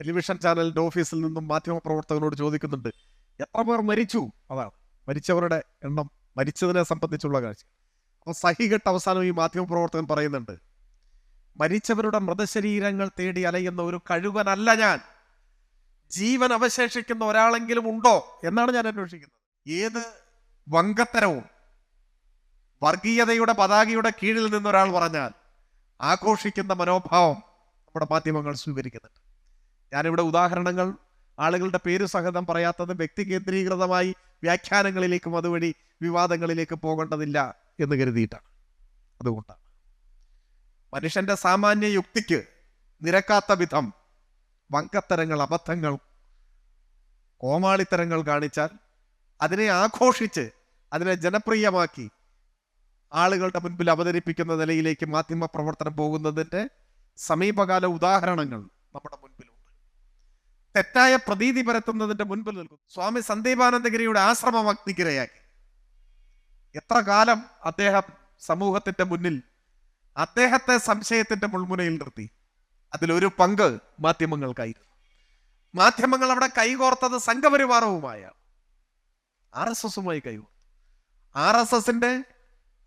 Television ചാനലിന്റെ ഓഫീസിൽ നിന്നും മാധ്യമപ്രവർത്തകരോട് ചോദിക്കുന്നുണ്ട് എത്ര പേർ മരിച്ചു? അതാണ് മരിച്ചവരുടെ എണ്ണം മരിച്ചതിനെ സംബന്ധിച്ചുള്ള കാഴ്ച. അപ്പോൾ സഹികെട്ട് അവസാനം ഈ മാധ്യമപ്രവർത്തകൻ പറയുന്നുണ്ട് മരിച്ചവരുടെ മൃതശരീരങ്ങൾ തേടി അലയുന്ന ഒരു കഴുകനല്ല ഞാൻ. ജീവൻ അവശേഷിക്കുന്ന ഒരാളെങ്കിലും ഉണ്ടോ? എന്നാണ് ഞാൻ അന്വേഷിക്കുന്നത്. ഏത് വങ്കത്തരവും വർഗീയതയുടെ പതാകയുടെ കീഴിൽ നിന്നൊരാൾ പറഞ്ഞാൽ ആഘോഷിക്കുന്ന മനോഭാവം നമ്മുടെ മാധ്യമങ്ങൾ സ്വീകരിക്കുന്നുണ്ട്. ഞാനിവിടെ ഉദാഹരണങ്ങൾ ആളുകളുടെ പേര് സഹിതം പറയാത്തതും വ്യക്തി കേന്ദ്രീകൃതമായി വ്യാഖ്യാനങ്ങളിലേക്കും അതുവഴി വിവാദങ്ങളിലേക്ക് പോകേണ്ടതില്ല എന്ന് കരുതിയിട്ടാണ്. അതുകൊണ്ടാണ്. മനുഷ്യന്റെ സാമാന്യ യുക്തിക്ക് നിരക്കാത്ത വിധം വങ്കത്തരങ്ങൾ അബദ്ധങ്ങൾ കോമാളിത്തരങ്ങൾ കാണിച്ചാൽ അതിനെ ആഘോഷിച്ച് അതിനെ ജനപ്രിയമാക്കി ആളുകളുടെ മുൻപിൽ അവതരിപ്പിക്കുന്ന നിലയിലേക്ക് മാധ്യമ പ്രവർത്തനം പോകുന്നതിന്റെ സമീപകാല ഉദാഹരണങ്ങൾ നമ്മുടെ മുൻപിലുണ്ട്. തെറ്റായ പ്രതീതി പരത്തുന്നതിന്റെ മുൻപിൽ നിൽക്കും. സ്വാമി സന്ദീപാനന്ദഗിരിയുടെ ആശ്രമം അഗ്നിക്കിരയാക്കി. എത്ര കാലം അദ്ദേഹം സമൂഹത്തിന്റെ മുന്നിൽ അദ്ദേഹത്തെ സംശയത്തിന്റെ മുൾമുനയിൽ നിർത്തി. അതിലൊരു പങ്ക് മാധ്യമങ്ങൾക്കായിരുന്നു. മാധ്യമങ്ങൾ അവിടെ കൈകോർത്തത് സംഘപരിവാറവുമായ ആർ എസ് എസുമായി കൈകോർത്തു. ആർ എസ് എസിന്റെ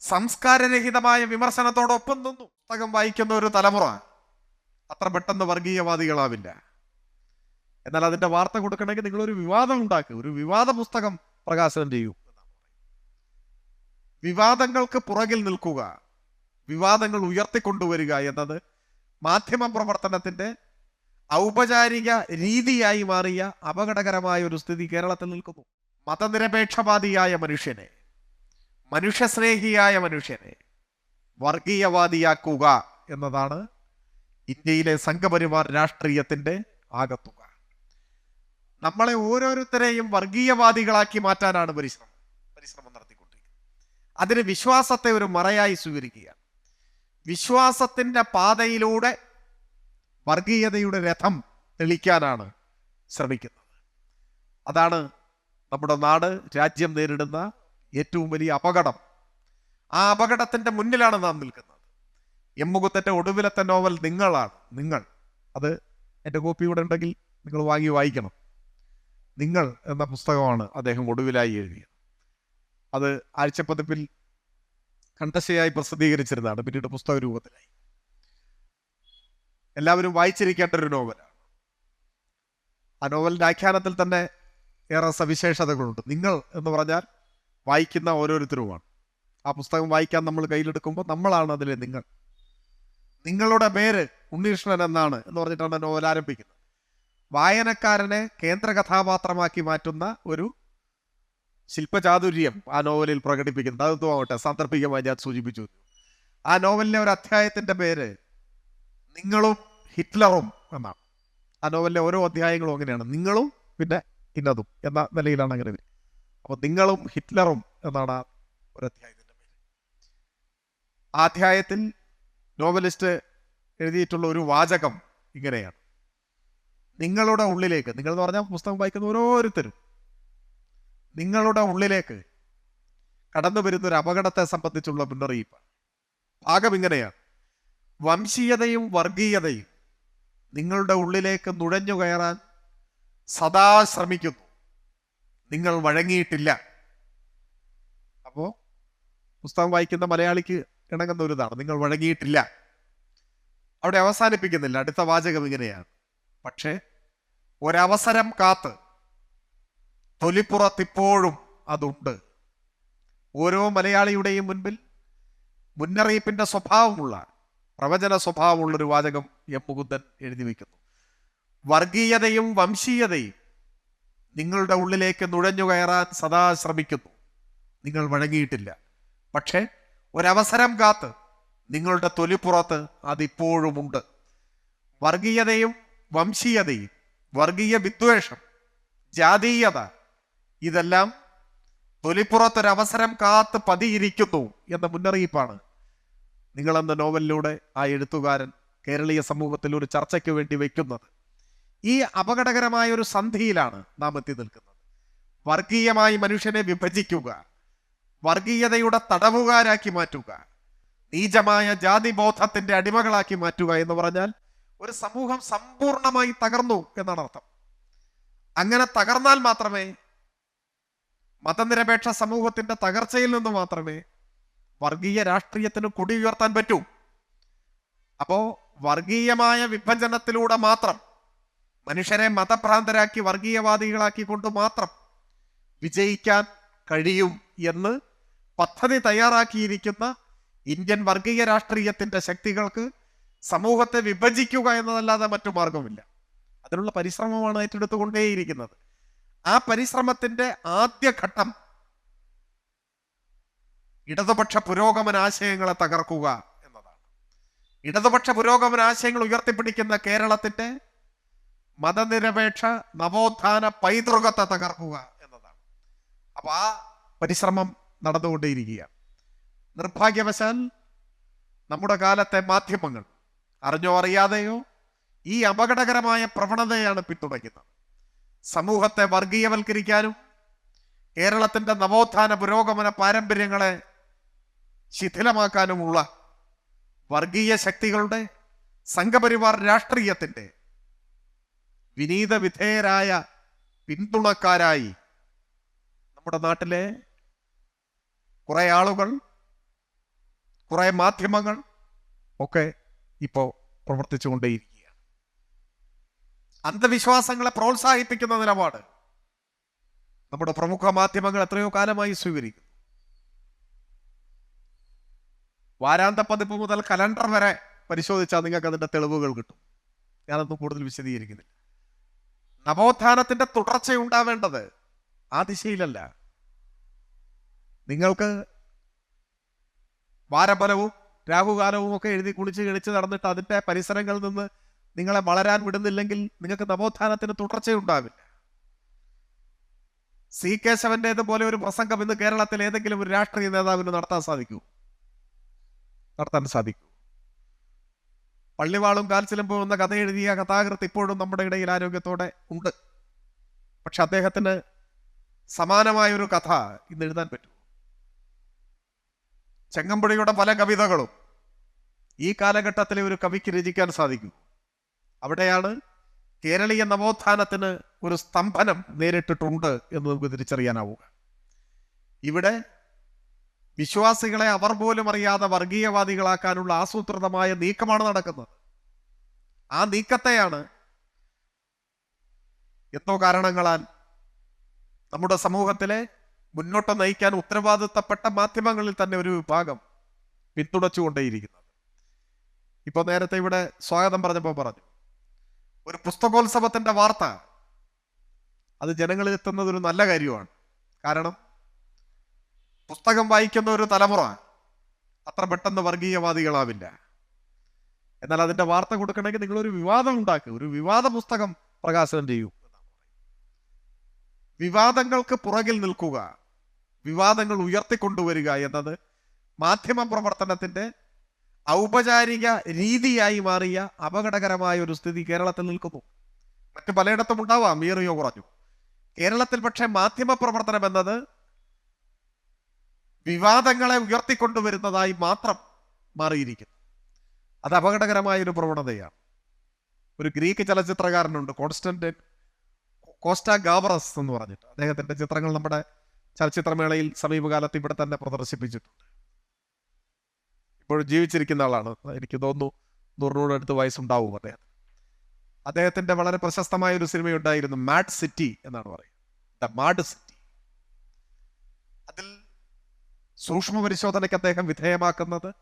സംസ്കാരരഹിതമായ വിമർശനത്തോടൊപ്പം നിന്നു പുസ്തകം വായിക്കുന്ന ഒരു തലമുറ അത്ര പെട്ടെന്ന് വർഗീയവാദികളാവില്ല. എന്നാൽ അതിന്റെ വാർത്ത കൊടുക്കണമെങ്കിൽ നിങ്ങൾ ഒരു വിവാദം ഉണ്ടാക്കുക ഒരു വിവാദ പുസ്തകം പ്രകാശനം ചെയ്യൂ. വിവാദങ്ങൾക്ക് പുറകിൽ നിൽക്കുക. വിവാദങ്ങൾ ഉയർത്തിക്കൊണ്ടുവരിക എന്നത് മാധ്യമ പ്രവർത്തനത്തിന്റെ ഔപചാരിക രീതിയായി മാറിയ അപകടകരമായ ഒരു സ്ഥിതി കേരളത്തിൽ നിൽക്കുന്നു. മതനിരപേക്ഷവാദിയായ മനുഷ്യനെ മനുഷ്യസ്നേഹിയായ മനുഷ്യനെ വർഗീയവാദിയാക്കുക എന്നതാണ് ഇന്ത്യയിലെ സംഘപരിവാർ രാഷ്ട്രീയത്തിന്റെ ആകത്തുക. നമ്മളെ ഓരോരുത്തരെയും വർഗീയവാദികളാക്കി മാറ്റാനാണ് പരിശ്രമം പരിശ്രമം നടത്തിക്കൊണ്ടിരിക്കുന്നത്. അതിന് വിശ്വാസത്തെ ഒരു മറയായി സ്വീകരിക്കുക വിശ്വാസത്തിന്റെ പാതയിലൂടെ വർഗീയതയുടെ രഥം തെളിക്കാനാണ് ശ്രമിക്കുന്നത്. അതാണ് നമ്മുടെ നാട് രാജ്യം നേരിടുന്ന ഏറ്റവും വലിയ അപകടം. ആ അപകടത്തിന്റെ മുന്നിലാണ് നാം നിൽക്കുന്നത്. എമ്മുകുത്തറ്റ ഒടുവിലത്തെ നോവൽ നിങ്ങളാണ് നിങ്ങൾ. അത് എന്റെ കോപ്പി ഇവിടെ ഉണ്ടെങ്കിൽ നിങ്ങൾ വാങ്ങി വായിക്കണം. നിങ്ങൾ എന്ന പുസ്തകമാണ് അദ്ദേഹം ഒടുവിലായി എഴുതിയത്. അത് ആഴ്ചപ്പതിപ്പിൽ കണ്ടശയായി പ്രസിദ്ധീകരിച്ചിരുന്നതാണ് പിന്നീട് പുസ്തക രൂപത്തിലായി. എല്ലാവരും വായിച്ചിരിക്കേണ്ട ഒരു നോവലാണ്. ആ നോവലിന്റെ ആഖ്യാനത്തിൽ തന്നെ ഏറെ സവിശേഷതകളുണ്ട്. നിങ്ങൾ എന്ന് പറഞ്ഞാൽ വായിക്കുന്ന ഓരോരുത്തരുമാണ്. ആ പുസ്തകം വായിക്കാൻ നമ്മൾ കയ്യിലെടുക്കുമ്പോൾ നമ്മളാണ് അതിലെ നിങ്ങൾ. നിങ്ങളുടെ പേര് ഉണ്ണീഷ്ണൻ എന്നാണ് എന്ന് പറഞ്ഞിട്ടാണ് നോവൽ ആരംഭിക്കുന്നത്. വായനക്കാരനെ കേന്ദ്ര കഥാപാത്രമാക്കി മാറ്റുന്ന ഒരു ശില്പചാതുര്യം ആ നോവലിൽ പ്രകടിപ്പിക്കുന്നത് അതൊന്നും ആവട്ടെ സാന്ദർഭികമായി ഞാൻ സൂചിപ്പിച്ചു. ആ നോവലിലെ ഒരു അധ്യായത്തിന്റെ പേര് നിങ്ങളും ഹിറ്റ്ലറും എന്നാണ്. ആ നോവലിലെ ഓരോ അധ്യായങ്ങളും അങ്ങനെയാണ്. നിങ്ങളും പിന്നെ ഇന്നതും എന്ന നിലയിലാണ് അങ്ങനെ. വരിക അപ്പോൾ നിങ്ങളും ഹിറ്റ്ലറും എന്നാണ് ആ ഒരു അധ്യായത്തിന്റെ പേര്. ആ അധ്യായത്തിൽ നോവലിസ്റ്റ് എഴുതിയിട്ടുള്ള ഒരു വാചകം ഇങ്ങനെയാണ്. നിങ്ങളുടെ ഉള്ളിലേക്ക് നിങ്ങൾ എന്ന് പറഞ്ഞാൽ പുസ്തകം വായിക്കുന്ന ഓരോരുത്തരും നിങ്ങളുടെ ഉള്ളിലേക്ക് കടന്നു വരുന്ന ഒരു അപകടത്തെ സംബന്ധിച്ചുള്ള മുന്നറിയിപ്പ്. ഭാഗം ഇങ്ങനെയാണ്. വംശീയതയും വർഗീയതയും നിങ്ങളുടെ ഉള്ളിലേക്ക് നുഴഞ്ഞു കയറാൻ സദാ ശ്രമിക്കുന്നു. നിങ്ങൾ വഴങ്ങിയിട്ടില്ല. അപ്പോൾ പുസ്തകം വായിക്കുന്ന മലയാളിക്ക് ഇണങ്ങുന്ന ഒരു ഇതാണ്. നിങ്ങൾ വഴങ്ങിയിട്ടില്ല. അവിടെ അവസാനിപ്പിക്കുന്നില്ല. അടുത്ത വാചകം ഇങ്ങനെയാണ്. പക്ഷേ ഒരവസരം കാത്ത് തൊലിപ്പുറത്തിപ്പോഴും അതുണ്ട്. ഓരോ മലയാളിയുടെയും മുൻപിൽ മുന്നറിയിപ്പിന്റെ സ്വഭാവമുള്ള പ്രവചന സ്വഭാവമുള്ളൊരു വാചകം എം മുകുന്ദൻ എഴുതി വയ്ക്കുന്നു വർഗീയതയും വംശീയതയും നിങ്ങളുടെ ഉള്ളിലേക്ക് നുഴഞ്ഞു കയറാൻ സദാ ശ്രമിക്കുന്നു. നിങ്ങൾ വഴങ്ങിയിട്ടില്ല. പക്ഷേ ഒരവസരം കാത്ത് നിങ്ങളുടെ തൊലിപ്പുറത്ത് അതിപ്പോഴുമുണ്ട്. വർഗീയതയും വംശീയതയും വർഗീയ വിദ്വേഷം ജാതീയത ഇതെല്ലാം തൊലിപ്പുറത്തൊരവസരം കാത്ത് പതിയിരിക്കുന്നു എന്ന മുന്നറിയിപ്പാണ്. നിങ്ങളെന്ന നോവലിലൂടെ ആ എഴുത്തുകാരൻ കേരളീയ സമൂഹത്തിൽ ഒരു ചർച്ചയ്ക്ക് വേണ്ടി വയ്ക്കുന്നത് ഈ അപകടകരമായ ഒരു സന്ധിയിലാണ് നാം എത്തി നിൽക്കുന്നത്. വർഗീയമായി മനുഷ്യനെ വിഭജിക്കുക വർഗീയതയുടെ തടവുകാരാക്കി മാറ്റുക നീചമായ ജാതിബോധത്തിന്റെ അടിമകളാക്കി മാറ്റുക എന്ന് പറഞ്ഞാൽ ഒരു സമൂഹം സമ്പൂർണമായി തകർന്നു എന്നാണ് അർത്ഥം. അങ്ങനെ തകർന്നാൽ മാത്രമേ മതനിരപേക്ഷ സമൂഹത്തിന്റെ തകർച്ചയിൽ നിന്ന് മാത്രമേ വർഗീയ രാഷ്ട്രീയത്തിന് കൊടി ഉയർത്താൻ പറ്റൂ. അപ്പോ വർഗീയമായ വിഭജനത്തിലൂടെ മാത്രം മനുഷ്യരെ മതഭ്രാന്തരാക്കി വർഗീയവാദികളാക്കി കൊണ്ട് മാത്രം വിജയിക്കാൻ കഴിയും എന്ന് പദ്ധതി തയ്യാറാക്കിയിരിക്കുന്ന ഇന്ത്യൻ വർഗീയ രാഷ്ട്രീയത്തിന്റെ ശക്തികൾക്ക് സമൂഹത്തെ വിഭജിക്കുക എന്നതല്ലാതെ മറ്റു മാർഗമില്ല അതിനുള്ള പരിശ്രമമാണ് ഏറ്റെടുത്തുകൊണ്ടേയിരിക്കുന്നത്. ആ പരിശ്രമത്തിന്റെ ആദ്യഘട്ടം ഇടതുപക്ഷ പുരോഗമന ആശയങ്ങളെ തകർക്കുക എന്നതാണ്. ഇടതുപക്ഷ പുരോഗമന ആശയങ്ങൾ ഉയർത്തിപ്പിടിക്കുന്ന കേരളത്തിന്റെ മതനിരപേക്ഷ നവോത്ഥാന പൈതൃകത്തെ തകർക്കുക എന്നതാണ്. അപ്പൊ ആ പരിശ്രമം നടന്നുകൊണ്ടേയിരിക്കുക നിർഭാഗ്യവശാൽ നമ്മുടെ കാലത്തെ മാധ്യമങ്ങൾ അറിഞ്ഞോ അറിയാതെയോ? ഈ അപകടകരമായ പ്രവണതയാണ് പിന്തുണയ്ക്കുന്നത്. സമൂഹത്തെ വർഗീയവൽക്കരിക്കാനും കേരളത്തിന്റെ നവോത്ഥാന പുരോഗമന പാരമ്പര്യങ്ങളെ ശിഥിലമാക്കാനുമുള്ള വർഗീയ ശക്തികളുടെ സംഘപരിവാർ രാഷ്ട്രീയത്തിന്റെ വിനീത വിധേയരായ പിന്തുണക്കാരായി നമ്മുടെ നാട്ടിലെ കുറേ ആളുകൾ കുറേ മാധ്യമങ്ങൾ ഒക്കെ ഇപ്പോൾ പ്രവർത്തിച്ചുകൊണ്ടേയിരിക്കുക അന്ധവിശ്വാസങ്ങളെ പ്രോത്സാഹിപ്പിക്കുന്ന നിലപാട് നമ്മുടെ പ്രമുഖ മാധ്യമങ്ങൾ എത്രയോ കാലമായി സ്വീകരിക്കുന്നു. വാരാന്ത പതിപ്പ് മുതൽ കലണ്ടർ വരെ പരിശോധിച്ചാൽ നിങ്ങൾക്ക് അതിന്റെ തെളിവുകൾ കിട്ടും. ഞാനൊന്നും കൂടുതൽ വിശദീകരിക്കുന്നില്ല. നവോത്ഥാനത്തിന്റെ തുടർച്ചയുണ്ടാവേണ്ടത് ആ ദിശയിലല്ല നിങ്ങൾക്ക് വാരഫലവും രാഹുകാലവും ഒക്കെ എഴുതി കുളിച്ച് കിളിച്ച് നടന്നിട്ട് അതിന്റെ പരിസരങ്ങളിൽ നിന്ന് നിങ്ങളെ വളരാൻ വിടുന്നില്ലെങ്കിൽ നിങ്ങൾക്ക് നവോത്ഥാനത്തിന് തുടർച്ചയുണ്ടാവില്ല. സി കേശവന്റേത് പോലെ ഒരു പ്രസംഗം ഇന്ന് കേരളത്തിൽ ഏതെങ്കിലും ഒരു രാഷ്ട്രീയ നേതാവിന് നടത്താൻ സാധിക്കൂ? നടത്താൻ സാധിക്കൂ. പള്ളിവാളും കാൽച്ചിലും പോകുന്ന കഥ എഴുതിയ കഥാകൃത്ത് ഇപ്പോഴും നമ്മുടെ ഇടയിൽ ആരോഗ്യത്തോടെ ഉണ്ട്. പക്ഷെ അദ്ദേഹത്തിന് സമാനമായൊരു കഥ ഇന്ന് എഴുതാൻ പറ്റും. ചെങ്ങമ്പുഴയുടെ പല കവിതകളും ഈ കാലഘട്ടത്തിലെ ഒരു കവിക്ക് രചിക്കാൻ സാധിക്കും. അവിടെയാണ് കേരളീയ നവോത്ഥാനത്തിന് ഒരു സ്തംഭനം നേരിട്ടിട്ടുണ്ട് എന്ന് നമുക്ക് തിരിച്ചറിയാനാവുക. ഇവിടെ വിശ്വാസികളെ അവർ പോലും അറിയാതെ വർഗീയവാദികളാക്കാനുള്ള ആസൂത്രിതമായ നീക്കമാണ് നടക്കുന്നത്. ആ നീക്കത്തെയാണ് എന്തോ കാരണങ്ങളാൽ നമ്മുടെ സമൂഹത്തിലെ മുന്നോട്ട് നയിക്കാൻ ഉത്തരവാദിത്തപ്പെട്ട മാധ്യമങ്ങളിൽ തന്നെ ഒരു വിഭാഗം പിന്തുണച്ചുകൊണ്ടേയിരിക്കുന്നത്. ഇപ്പൊ നേരത്തെ ഇവിടെ സ്വാഗതം പറഞ്ഞപ്പോൾ പറഞ്ഞു ഒരു പുസ്തകോത്സവത്തിന്റെ വാർത്ത അത് ജനങ്ങളിൽ എത്തുന്നത് ഒരു നല്ല കാര്യമാണ്. കാരണം പുസ്തകം വായിക്കുന്ന ഒരു തലമുറ അത്ര പെട്ടെന്ന് വർഗീയവാദികളാവില്ല. എന്നാൽ അതിന്റെ വാർത്ത കൊടുക്കണമെങ്കിൽ നിങ്ങളൊരു വിവാദം ഉണ്ടാക്കുക ഒരു വിവാദ പുസ്തകം പ്രകാശനം ചെയ്യൂ. വിവാദങ്ങൾക്ക് പുറകിൽ നിൽക്കുക വിവാദങ്ങൾ ഉയർത്തിക്കൊണ്ടുവരിക എന്നത് മാധ്യമ പ്രവർത്തനത്തിന്റെ ഔപചാരിക രീതിയായി മാറിയ അപകടകരമായ ഒരു സ്ഥിതി കേരളത്തിൽ നിൽക്കുന്നു. മറ്റു പലയിടത്തും ഉണ്ടാവാം ഏറിയോ കുറഞ്ഞു. കേരളത്തിൽ പക്ഷേ മാധ്യമ പ്രവർത്തനം എന്നത് വിവാദങ്ങളെ ഉയർത്തിക്കൊണ്ടുവരുന്നതായി മാത്രം മാറിയിരിക്കുന്നു. അത് അപകടകരമായ ഒരു പ്രവണതയാണ്. ഒരു ഗ്രീക്ക് ചലച്ചിത്രകാരനുണ്ട് കോൺസ്റ്റന്റ് കോസ്റ്റ ഗാബറസ് എന്ന് പറഞ്ഞിട്ട് അദ്ദേഹത്തിന്റെ ചിത്രങ്ങൾ നമ്മുടെ ചലച്ചിത്രമേളയിൽ സമീപകാലത്ത് ഇവിടെ തന്നെ പ്രദർശിപ്പിച്ചിട്ടുണ്ട് ഇപ്പോഴും ജീവിച്ചിരിക്കുന്ന ആളാണ്. എനിക്ക് തോന്നുന്നു നൂറിനോട് അടുത്ത് വയസ്സുണ്ടാവും അദ്ദേഹം. അദ്ദേഹത്തിന്റെ വളരെ പ്രശസ്തമായ ഒരു സിനിമയുണ്ടായിരുന്നു മാഡ് സിറ്റി എന്നാണ് പറയുന്നത്. മാഡ് സിറ്റി അതിൽ സൂക്ഷ്മ പരിശോധനയ്ക്ക് അദ്ദേഹം വിധേയമാക്കുന്നത്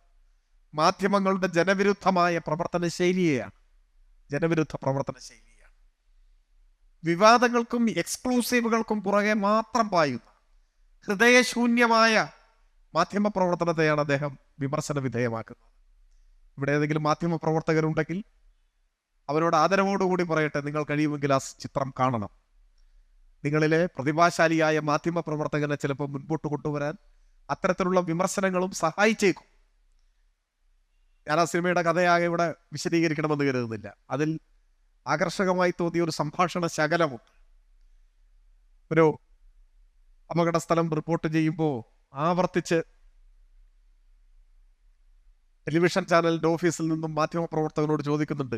മാധ്യമങ്ങളുടെ ജനവിരുദ്ധമായ പ്രവർത്തന ശൈലിയെയാണ്. ജനവിരുദ്ധ പ്രവർത്തന ശൈലിയാണ് വിവാദങ്ങൾക്കും എക്സ്ക്ലൂസീവുകൾക്കും പുറകെ മാത്രം പായുന്ന ഹൃദയശൂന്യമായ മാധ്യമ പ്രവർത്തനത്തെയാണ് അദ്ദേഹം വിമർശന വിധേയമാക്കുന്നത്. ഇവിടെ ഏതെങ്കിലും മാധ്യമ പ്രവർത്തകരുണ്ടെങ്കിൽ അവരോട് ആദരവോടുകൂടി പറയട്ടെ നിങ്ങൾ കഴിയുമെങ്കിൽ ആ ചിത്രം കാണണം. നിങ്ങളിലെ പ്രതിഭാശാലിയായ മാധ്യമ പ്രവർത്തകനെ ചിലപ്പോൾ മുൻപോട്ട് കൊണ്ടുവരാൻ അത്തരത്തിലുള്ള വിമർശനങ്ങളും സഹായിച്ചേക്കും. ഞാൻ ആ സിനിമയുടെ കഥയാകെ ഇവിടെ വിശദീകരിക്കണമെന്ന് കരുതുന്നില്ല. അതിൽ ആകർഷകമായി തോന്നിയ ഒരു സംഭാഷണ ശകലമുണ്ട് ഒരു അപകട സ്ഥലം റിപ്പോർട്ട് ചെയ്യുമ്പോൾ ആവർത്തിച്ച് ടെലിവിഷൻ ചാനലിന്റെ ഓഫീസിൽ നിന്നും മാധ്യമ പ്രവർത്തകരോട് ചോദിക്കുന്നുണ്ട്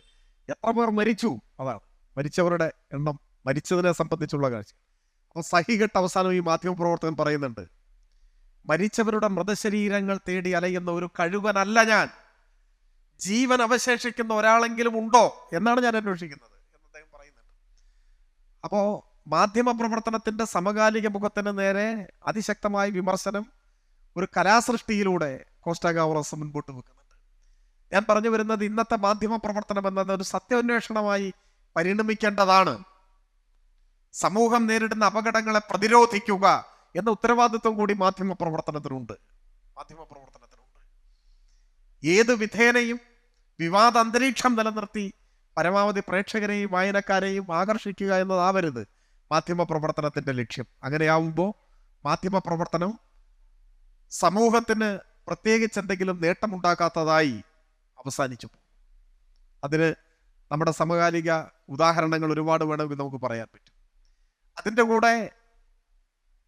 എത്ര പേർ മരിച്ചു? അതാണ്. മരിച്ചവരുടെ എണ്ണം മരിച്ചതിനെ സംബന്ധിച്ചുള്ള കാഴ്ച. അപ്പോൾ സഹികെട്ട് അവസാനം ഈ മാധ്യമപ്രവർത്തകൻ പറയുന്നുണ്ട് മരിച്ചവരുടെ മൃതശരീരങ്ങൾ തേടി അലയുന്ന ഒരു കഴുകനല്ല ഞാൻ. ജീവൻ അവശേഷിക്കുന്ന ഒരാളെങ്കിലും ഉണ്ടോ? എന്നാണ് ഞാൻ അന്വേഷിക്കുന്നത് എന്ന് അദ്ദേഹം പറയുന്നുണ്ട്. അപ്പോ മാധ്യമ പ്രവർത്തനത്തിന്റെ സമകാലിക മുഖത്തിന് നേരെ അതിശക്തമായ വിമർശനം ഒരു കലാസൃഷ്ടിയിലൂടെ കോസ്റ്റാഗാവറസ് മുൻപോട്ട് വെക്കുന്നുണ്ട്. ഞാൻ പറഞ്ഞു വരുന്നത് ഇന്നത്തെ മാധ്യമ പ്രവർത്തനം എന്നത് ഒരു സത്യാന്വേഷണമായി പരിണമിക്കേണ്ടതാണ്. സമൂഹം നേരിടുന്ന അപകടങ്ങളെ പ്രതിരോധിക്കുക എന്ന ഉത്തരവാദിത്വം കൂടി മാധ്യമ പ്രവർത്തനത്തിനുണ്ട് മാധ്യമ പ്രവർത്തനത്തിനുണ്ട് ഏത് വിധേനയും വിവാദ അന്തരീക്ഷം നിലനിർത്തി പരമാവധി പ്രേക്ഷകരെയും വായനക്കാരെയും ആകർഷിക്കുക എന്നതാവരുത്. മാധ്യമ പ്രവർത്തനത്തിന്റെ ലക്ഷ്യം അങ്ങനെയാവുമ്പോൾ മാധ്യമ പ്രവർത്തനം സമൂഹത്തിന് പ്രത്യേകിച്ച് എന്തെങ്കിലും നേട്ടമുണ്ടാക്കാത്തതായി അവസാനിച്ചു. അതിന് നമ്മുടെ സമകാലിക ഉദാഹരണങ്ങൾ ഒരുപാട് വേണമെങ്കിൽ നമുക്ക് പറയാൻ പറ്റും അതിന്റെ കൂടെ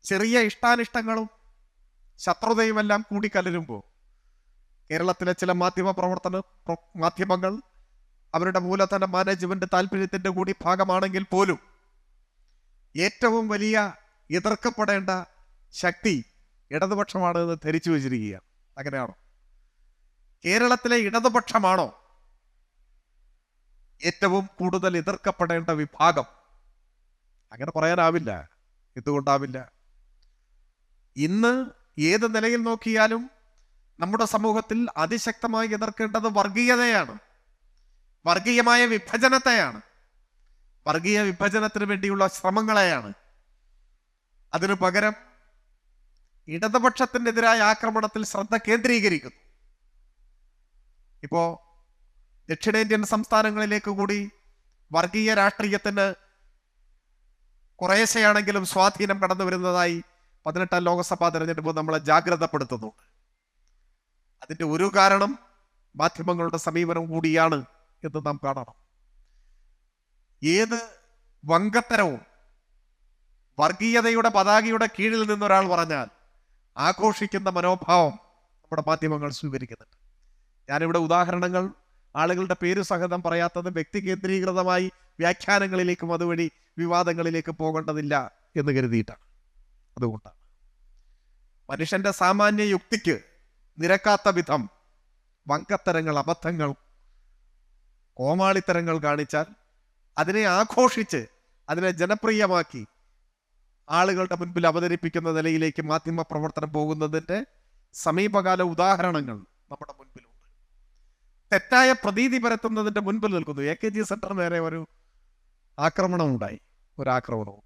ചെറിയ ഇഷ്ടാനിഷ്ടങ്ങളും ശത്രുതയും എല്ലാം കൂടിക്കലരുമ്പോൾ കേരളത്തിലെ ചില മാധ്യമ പ്രവർത്തന മാധ്യമങ്ങൾ അവരുടെ മൂലധന മാനേജ്മെന്റ് താല്പര്യത്തിന്റെ കൂടി ഭാഗമാണെങ്കിൽ പോലും ഏറ്റവും വലിയ എതിർക്കപ്പെടേണ്ട ശക്തി ഇടതുപക്ഷമാണ് എന്ന് ധരിച്ചു വച്ചിരിക്കുകയാണ് അങ്ങനെയാണോ? കേരളത്തിലെ ഇടതുപക്ഷമാണോ ഏറ്റവും കൂടുതൽ എതിർക്കപ്പെടേണ്ട വിഭാഗം? അങ്ങനെ പറയാനാവില്ല. എന്തുകൊണ്ടാവില്ല? ഇന്ന് ഏത് നിലയിൽ നോക്കിയാലും നമ്മുടെ സമൂഹത്തിൽ അതിശക്തമായി എതിർക്കേണ്ടത് വർഗീയതയാണ്. വർഗീയമായ വിഭജനത്തെയാണ്. വർഗീയ വിഭജനത്തിന് വേണ്ടിയുള്ള ശ്രമങ്ങളെയാണ്. അതിനു പകരം ഇടതുപക്ഷത്തിനെതിരായ ആക്രമണത്തിൽ ശ്രദ്ധ കേന്ദ്രീകരിക്കുന്നു. ഇപ്പോ ദക്ഷിണേന്ത്യൻ സംസ്ഥാനങ്ങളിലേക്ക് കൂടി വർഗീയ രാഷ്ട്രീയത്തിന് കുറേശ്ശെയാണെങ്കിലും സ്വാധീനം കടന്നു വരുന്നതായി പതിനെട്ടാം ലോക്സഭാ തെരഞ്ഞെടുപ്പ് നമ്മളെ ജാഗ്രതപ്പെടുത്തുന്നുണ്ട്. അതിന്റെ ഒരു കാരണം മാധ്യമങ്ങളുടെ സമീപനം കൂടിയാണ് എന്ന് നാം കാണണം. ഏത് വങ്കത്തരവും വർഗീയതയുടെ പതാകയുടെ കീഴിൽ നിന്നൊരാൾ പറഞ്ഞാൽ ആഘോഷിക്കുന്ന മനോഭാവം നമ്മുടെ മാധ്യമങ്ങൾ സ്വീകരിക്കുന്നുണ്ട്. ഞാനിവിടെ ഉദാഹരണങ്ങൾ ആളുകളുടെ പേര് സഹിതം പറയാത്തത് വ്യക്തി കേന്ദ്രീകൃതമായി വ്യാഖ്യാനങ്ങളിലേക്കും അതുവഴി വിവാദങ്ങളിലേക്ക് പോകേണ്ടതില്ല എന്ന് കരുതിയിട്ടാണ്. അതുകൊണ്ടാണ്. മനുഷ്യന്റെ സാമാന്യ യുക്തിക്ക് നിരക്കാത്ത വിധം വങ്കത്തരങ്ങൾ അബദ്ധങ്ങൾ കോമാളിത്തരങ്ങൾ കാണിച്ചാൽ അതിനെ ആഘോഷിച്ച് അതിനെ ജനപ്രിയമാക്കി ആളുകളുടെ മുൻപിൽ അവതരിപ്പിക്കുന്ന നിലയിലേക്ക് മാധ്യമ പ്രവർത്തനം പോകുന്നതിന്റെ സമീപകാല ഉദാഹരണങ്ങൾ നമ്മുടെ മുൻപിലുണ്ട്. തെറ്റായ പ്രതീതി പരത്തുന്നതിന്റെ മുൻപിൽ നിൽക്കുന്നു. എ കെ ജി സെന്റർ നേരെ ഒരു ആക്രമണം ഉണ്ടായി. ഒരു ആക്രമണം ഉണ്ടായി.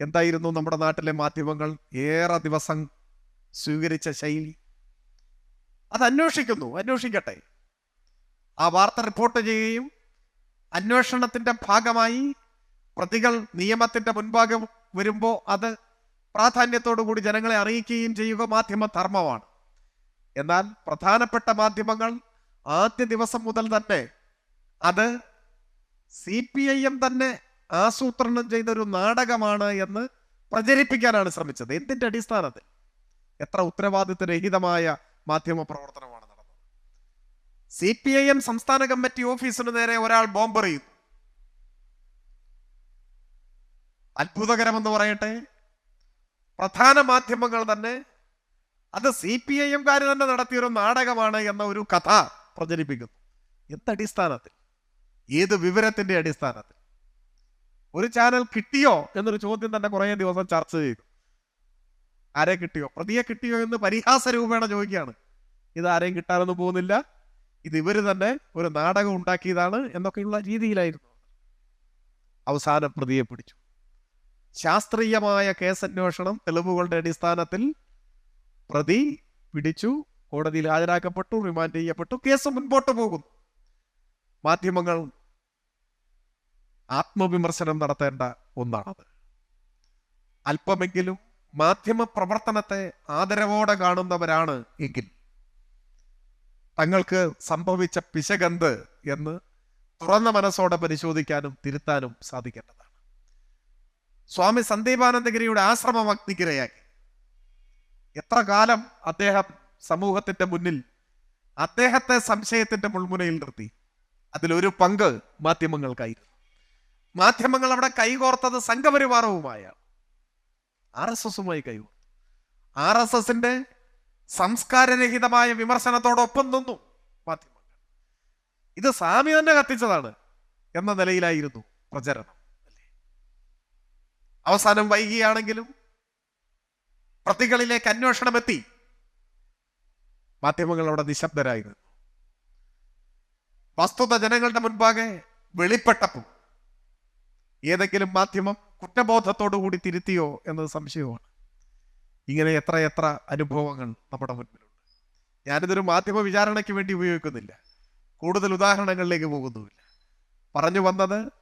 എന്തായിരുന്നു നമ്മുടെ നാട്ടിലെ മാധ്യമങ്ങൾ ഏറെ ദിവസം സ്വീകരിച്ച ശൈലി? അത് അന്വേഷിക്കുന്നു അന്വേഷിക്കട്ടെ. ആ വാർത്ത റിപ്പോർട്ട് ചെയ്യുകയും അന്വേഷണത്തിന്റെ ഭാഗമായി പ്രതികൾ നിയമത്തിന്റെ മുൻഭാഗം വരുമ്പോൾ അത് പ്രാധാന്യത്തോടു കൂടി ജനങ്ങളെ അറിയിക്കുകയും ചെയ്യുക മാധ്യമ ധർമ്മമാണ്. എന്നാൽ പ്രധാനപ്പെട്ട മാധ്യമങ്ങൾ ആദ്യ ദിവസം മുതൽ തന്നെ അത് സി പി ഐ എം തന്നെ ആസൂത്രണം ചെയ്ത ഒരു നാടകമാണ് എന്ന് പ്രചരിപ്പിക്കാനാണ് ശ്രമിച്ചത്. എന്തിന്റെ അടിസ്ഥാനത്തിൽ? എത്ര ഉത്തരവാദിത്വരഹിതമായ മാധ്യമ പ്രവർത്തനമാണ്. സി പി ഐ എം സംസ്ഥാന കമ്മിറ്റി ഓഫീസിന് നേരെ ഒരാൾ ബോംബെറിയുന്നു അത്ഭുതകരമെന്ന് പറയട്ടെ. പ്രധാന മാധ്യമങ്ങൾ തന്നെ അത് സി പി ഐ എംകാർ തന്നെ നടത്തിയൊരു നാടകമാണ് എന്ന ഒരു കഥ പ്രചരിപ്പിക്കുന്നു. എന്തടിസ്ഥാനത്തിൽ? ഏത് വിവരത്തിന്റെ അടിസ്ഥാനത്തിൽ? ഒരു ചാനൽ കിട്ടിയോ എന്നൊരു ചോദ്യം തന്നെ കുറേ ദിവസം ചർച്ച ചെയ്തു. ആരെ കിട്ടിയോ? പ്രതിയെ കിട്ടിയോ എന്ന് പരിഹാസ രൂപേണ ചോദിക്കുകയാണ്. ഇത് ആരെയും കിട്ടാനൊന്നും പോകുന്നില്ല. ഇത് ഇവർ തന്നെ ഒരു നാടകം ഉണ്ടാക്കിയതാണ് എന്നൊക്കെയുള്ള രീതിയിലായിരുന്നു. അവസാനം പ്രതിയെ പിടിച്ചു. ശാസ്ത്രീയമായ കേസന്വേഷണം തെളിവുകളുടെ അടിസ്ഥാനത്തിൽ പ്രതി പിടിച്ചു കോടതിയിൽ ഹാജരാക്കപ്പെട്ടു റിമാൻഡ് ചെയ്യപ്പെട്ടു കേസ് മുൻപോട്ട് പോകുന്നു. മാധ്യമങ്ങൾ ആത്മവിമർശനം നടത്തേണ്ട ഒന്നാണത്. അല്പമെങ്കിലും മാധ്യമ പ്രവർത്തനത്തെ ആദരവോടെ കാണുന്നവരാണ് എങ്കിൽ തങ്ങൾക്ക് സംഭവിച്ച പിശകന്ത് എന്ന് തുറന്ന മനസ്സോടെ പരിശോധിക്കാനും തിരുത്താനും സാധിക്കേണ്ടതാണ്. സ്വാമി സന്ദീപാനന്ദഗിരിയുടെ ആശ്രമം അഗ്നിക്കിരയാക്കി. എത്ര കാലം അദ്ദേഹം സമൂഹത്തിന്റെ മുന്നിൽ അദ്ദേഹത്തെ സംശയത്തിന്റെ മുൾമുനയിൽ നിർത്തി. അതിലൊരു പങ്ക് മാധ്യമങ്ങൾക്കായിരുന്നു. മാധ്യമങ്ങൾ അവിടെ കൈകോർത്തത് സംഘപരിവാറവുമായ ആർ എസ് എസുമായി കൈകോർത്തു. ആർ എസ് എസിന്റെ സംസ്കാരരഹിതമായ വിമർശനത്തോടൊപ്പം നിന്നു മാധ്യമങ്ങൾ ഇത് സ്വാമി തന്നെ കത്തിച്ചതാണ് എന്ന നിലയിലായിരുന്നു പ്രചരണം. അവസാനം വൈകിയാണെങ്കിലും പ്രതികളിലേക്ക് അന്വേഷണം എത്തി മാധ്യമങ്ങൾ അവിടെ നിശബ്ദരായിരുന്നു വസ്തുത ജനങ്ങളുടെ മുൻപാകെ വെളിപ്പെട്ടപ്പോൾ ഏതെങ്കിലും മാധ്യമം കുറ്റബോധത്തോടു കൂടി തിരുത്തിയോ എന്നത് സംശയമാണ് ഇങ്ങനെ എത്ര എത്ര അനുഭവങ്ങൾ നമ്മുടെ മുൻപിലുണ്ട് ഞാനിതൊരു മാധ്യമ വിചാരണയ്ക്ക് വേണ്ടി ഉപയോഗിക്കുന്നില്ല. കൂടുതൽ ഉദാഹരണങ്ങളിലേക്ക് പോകുന്നുമില്ല. പറഞ്ഞു വന്നത്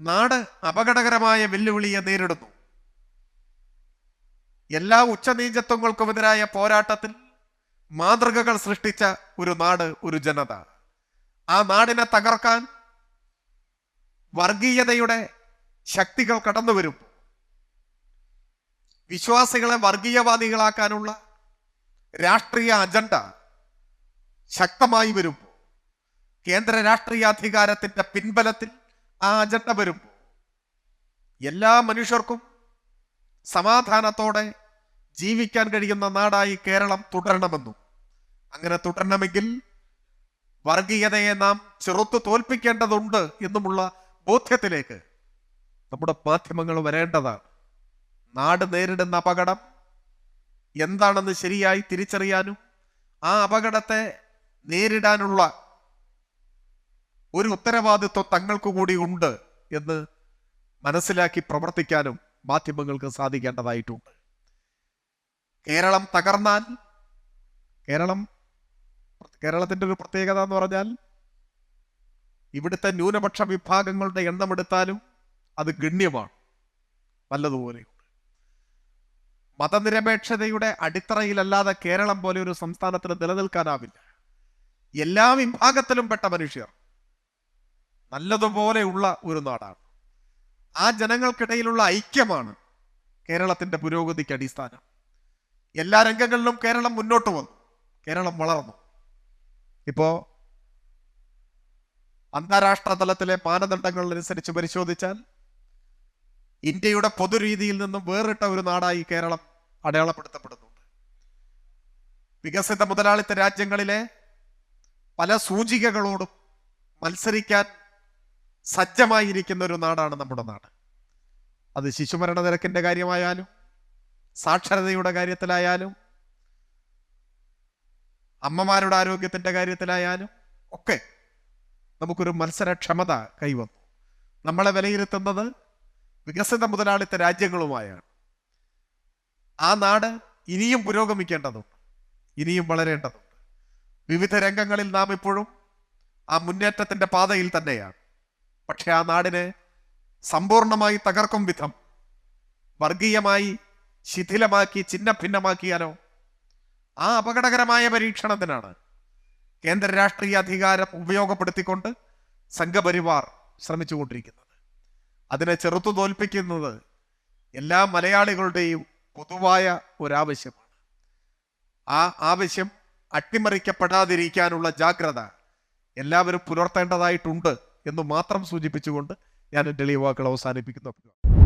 നാട് അപകടകരമായ വെല്ലുവിളിയെ നേരിടുന്നു. എല്ലാ ഉച്ചനീചത്വങ്ങൾക്കുമെതിരായ പോരാട്ടത്തിൽ മാതൃകകൾ സൃഷ്ടിച്ച ഒരു നാട് ഒരു ജനത. ആ നാടിനെ തകർക്കാൻ വർഗീയതയുടെ ശക്തികൾ കടന്നു വരും വിശ്വാസികളെ വർഗീയവാദികളാക്കാനുള്ള രാഷ്ട്രീയ അജണ്ട ശക്തമായി വരുമ്പോൾ കേന്ദ്ര രാഷ്ട്രീയാധികാരത്തിന്റെ പിൻബലത്തിൽ ആ അജണ്ട വരുമ്പോൾ എല്ലാ മനുഷ്യർക്കും സമാധാനത്തോടെ ജീവിക്കാൻ കഴിയുന്ന നാടായി കേരളം തുടരണമെന്നും അങ്ങനെ തുടരണമെങ്കിൽ വർഗീയതയെ നാം ചെറുത്തു തോൽപ്പിക്കേണ്ടതുണ്ട് എന്നുമുള്ള ബോധ്യത്തിലേക്ക് നമ്മുടെ മാധ്യമങ്ങൾ വരേണ്ടതാണ്. നാട് നേരിടുന്ന അപകടം എന്താണെന്ന് ശരിയായി തിരിച്ചറിയാനും ആ അപകടത്തെ നേരിടാനുള്ള ഒരു ഉത്തരവാദിത്വം തങ്ങൾക്ക് കൂടി ഉണ്ട് എന്ന് മനസ്സിലാക്കി പ്രവർത്തിക്കാനും മാധ്യമങ്ങൾക്ക് സാധിക്കേണ്ടതായിട്ടുണ്ട്. കേരളം തകർന്നാൽ കേരളം കേരളത്തിന്റെ ഒരു പ്രത്യേകത എന്ന് പറഞ്ഞാൽ ഇവിടുത്തെ ന്യൂനപക്ഷ വിഭാഗങ്ങളുടെ എണ്ണമെടുത്താലും അത് ഗണ്യമാണ് നല്ലതുപോലെയുണ്ട് മതനിരപേക്ഷതയുടെ അടിത്തറയിലല്ലാതെ കേരളം പോലെ ഒരു സംസ്ഥാനത്തിന് നിലനിൽക്കാനാവില്ല. എല്ലാ വിഭാഗത്തിലും പെട്ട മനുഷ്യർ നല്ലതുപോലെയുള്ള ഒരു നാടാണ്. ആ ജനങ്ങൾക്കിടയിലുള്ള ഐക്യമാണ് കേരളത്തിന്റെ പുരോഗതിക്ക് അടിസ്ഥാനം. എല്ലാ രംഗങ്ങളിലും കേരളം മുന്നോട്ട് വന്നു. കേരളം വളർന്നു. ഇപ്പോ അന്താരാഷ്ട്ര തലത്തിലെ മാനദണ്ഡങ്ങൾ അനുസരിച്ച് പരിശോധിച്ചാൽ ഇന്ത്യയുടെ പൊതുരീതിയിൽ നിന്നും വേറിട്ട ഒരു നാടായി കേരളം അടയാളപ്പെടുത്തപ്പെടുന്നുണ്ട്. വികസിത മുതലാളിത്ത രാജ്യങ്ങളിലെ പല സൂചികകളോടും മത്സരിക്കാൻ സജ്ജമായിരിക്കുന്ന ഒരു നാടാണ് നമ്മുടെ നാട്. അത് ശിശുമരണ നിരക്കിന്റെ കാര്യമായാലും സാക്ഷരതയുടെ കാര്യത്തിലായാലും അമ്മമാരുടെ ആരോഗ്യത്തിന്റെ കാര്യത്തിലായാലും ഒക്കെ നമുക്കൊരു മത്സരക്ഷമത കൈവന്നു. നമ്മളെ വിലയിരുത്തുന്നത് വികസിത മുതലാളിത്ത രാജ്യങ്ങളുമായാണ്. ആ നാട് ഇനിയും പുരോഗമിക്കേണ്ടതുണ്ട്. ഇനിയും വളരേണ്ടതുണ്ട്. വിവിധ രംഗങ്ങളിൽ നാം ഇപ്പോഴും ആ മുന്നേറ്റത്തിന്റെ പാതയിൽ തന്നെയാണ്. പക്ഷെ ആ നാടിനെ സമ്പൂർണമായി തകർക്കും വിധം വർഗീയമായി ശിഥിലമാക്കി ചിഹ്ന ഭിന്നമാക്കിയാലോ ആ അപകടകരമായ പരീക്ഷണത്തിനാണ് കേന്ദ്ര രാഷ്ട്രീയ അധികാരം ഉപയോഗപ്പെടുത്തിക്കൊണ്ട് സംഘപരിവാർ ശ്രമിച്ചുകൊണ്ടിരിക്കുന്നത്. അതിനെ ചെറുത്തു തോൽപ്പിക്കുന്നത് എല്ലാ മലയാളികളുടെയും പൊതുവായ ഒരാവശ്യമാണ്. ആ ആവശ്യം അട്ടിമറിക്കപ്പെടാതിരിക്കാനുള്ള ജാഗ്രത എല്ലാവരും പുലർത്തേണ്ടതായിട്ടുണ്ട് എന്ന് മാത്രം സൂചിപ്പിച്ചുകൊണ്ട് ഞാൻ എന്റെ ലീവാക്കൾ അവസാനിപ്പിക്കുന്നു.